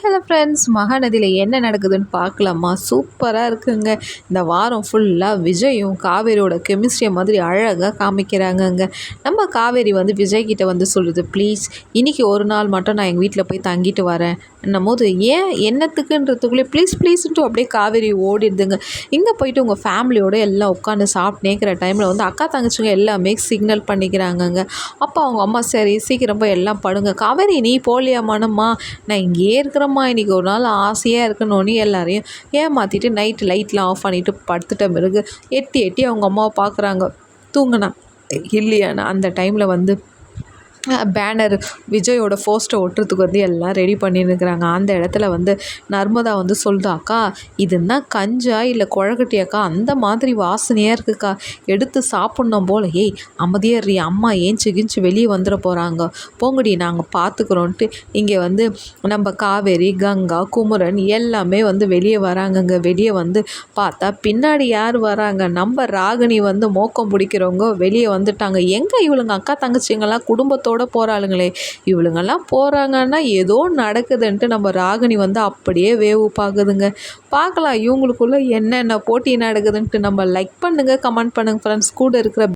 Hello friends மகாநதியில் என்ன நடக்குதுன்னு பார்க்கலாமா? சூப்பராக இருக்குங்க. இந்த வாரம் ஃபுல்லாக விஜயும் காவேரியோட கெமிஸ்ட்ரியை மாதிரி அழகாக காமிக்கிறாங்கங்க. நம்ம காவேரி வந்து விஜய் கிட்ட வந்து சொல்லுது ப்ளீஸ் இன்னைக்கு ஒரு நாள் மட்டும் நான் எங்கள் வீட்டில் போய் தங்கிட்டு வரேன். என்னும் போது ஏன்? என்னத்துக்குன்றதுக்குள்ளே ப்ளீஸ் ப்ளீஸ்ன்ட்டு அப்படியே காவேரி ஓடிடுதுங்க. இங்கே போயிட்டு உங்கள் ஃபேமிலியோட எல்லாம் உட்காந்து சாப்பிட்டேங்கிற டைமில் வந்து அக்கா தங்கச்சிங்க எல்லாமே சிக்னல் பண்ணிக்கிறாங்கங்க. அப்போ அவங்க அம்மா சரி சீக்கிரம் போய் எல்லாம் படுங்க. காவேரி நீ போலியாமானம்மா நான் இங்கேயே இருக்கிறம்மா இன்றைக்கி ஒரு நாள் ஆசையாக இருக்கணும்னு எல்லாரையும் ஏமாற்றிட்டு நைட்டு லைட்லாம் ஆஃப் பண்ணிவிட்டு படுத்துட்ட பிறகு எட்டி எட்டி அவங்க அம்மாவை பார்க்குறாங்க. தூங்கினா இல்லையான்னு அந்த டைமில் வந்து பேனர் விஜயோட போஸ்ட்டை ஒட்டுறதுக்கு வந்து எல்லாம் ரெடி பண்ணியிருக்கிறாங்க அந்த இடத்துல வந்து நர்மதா வந்து சொல்லுதாக்கா இது இதுன்னா கஞ்சா இல்லை குழக்கட்டியாக்கா அந்த மாதிரி வாசனையாக இருக்குக்கா. எடுத்து சாப்பிட்ணும் போல். ஏய் அமைதியாக அம்மா ஏஞ்சி கிஞ்சி வெளியே வந்துட போகிறாங்க போங்கடி நாங்கள் பார்த்துக்குறோன்ட்டு இங்கே வந்து நம்ம காவேரி கங்கா குமரன் எல்லாமே வந்து வெளியே வராங்கங்க. வெளியே வந்து பார்த்தா பின்னாடி யார் வராங்க? நம்ம ராகினி வந்து மோக்கம் பிடிக்கிறவங்க வெளியே வந்துட்டாங்க. எங்கே இவளுங்க? அக்கா தங்கச்சிங்கெல்லாம் குடும்பத்தோடு குடும்பத்தோட போகிறாளுங்களே இவளுங்கெல்லாம் போகிறாங்கன்னா ஏதோ நடக்குதுன்ட்டு நம்ம ராகினி வந்து அப்படியே வேவு பார்க்குதுங்க. பார்க்கலாம் இவங்களுக்குள்ள என்னென்ன போட்டி நடக்குதுன்ட்டு நம்ம லைக் பண்ணுங்கள் கமெண்ட் பண்ணுங்கள் ஃப்ரெண்ட்ஸ் கூட இருக்கிற